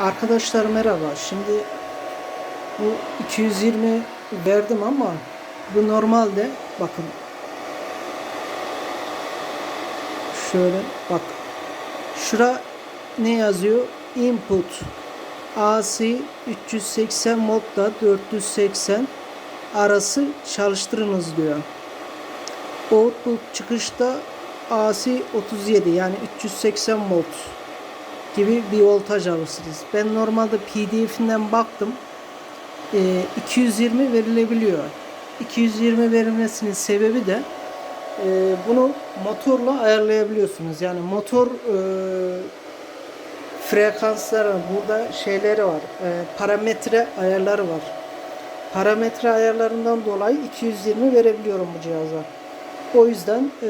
Arkadaşlar merhaba. Şimdi bu 220 verdim ama bu normalde bakın şöyle bak şura ne yazıyor? Input AC 380 modda 480 arası çalıştırınız diyor. Output çıkışta AC 37 yani 380 volt gibi bir voltaj alırsınız. Ben normalde PDF'inden baktım. Ee, 220 verilebiliyor. 220 verilmesinin sebebi de e, bunu motorla ayarlayabiliyorsunuz. Yani motor e, frekansları burada şeyleri var. e, parametre ayarları var. Parametre ayarlarından dolayı 220 verebiliyorum bu cihaza. O yüzden e,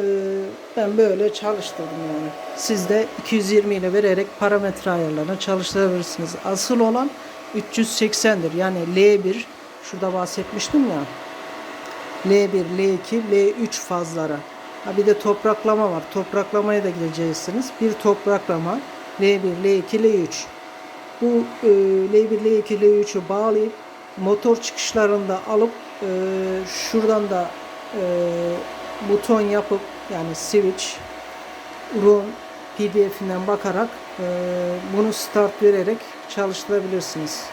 ben böyle çalıştırdım yani. Siz de 220 ile vererek parametre ayarlarını çalıştırabilirsiniz. Asıl olan 380'dir. Yani L1 şurada bahsetmiştim ya. L1, L2, L3 fazları. Ha bir de topraklama var. Topraklamaya da gideceksiniz. Bir topraklama L1, L2, L3. Bu e, L1, L2, L3'ü bağlayıp motor çıkışlarında alıp e, şuradan da e, buton yapıp yani switch run pdf'inden bakarak e, bunu start vererek çalıştırabilirsiniz.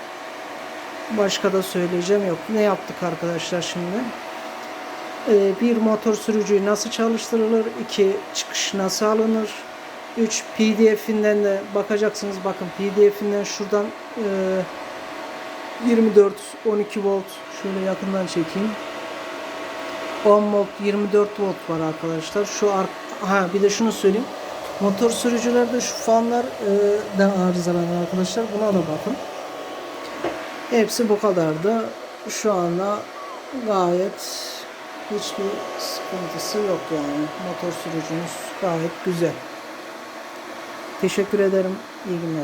Başka da söyleyeceğim yok. Ne yaptık arkadaşlar şimdi? E, bir motor sürücüyü nasıl çalıştırılır? iki çıkış nasıl alınır? 3 pdf'inden de bakacaksınız. Bakın pdf'inden şuradan e, 24 12 volt şöyle yakından çekeyim. 10 volt 24 volt var arkadaşlar. Şu ar ha bir de şunu söyleyeyim. Motor sürücülerde şu fanlar e, da arızalanıyor arkadaşlar. Buna da bakın. Hepsi bu kadardı. Şu anda gayet hiçbir sıkıntısı yok yani. Motor sürücünüz gayet güzel. Teşekkür ederim. İyi günler.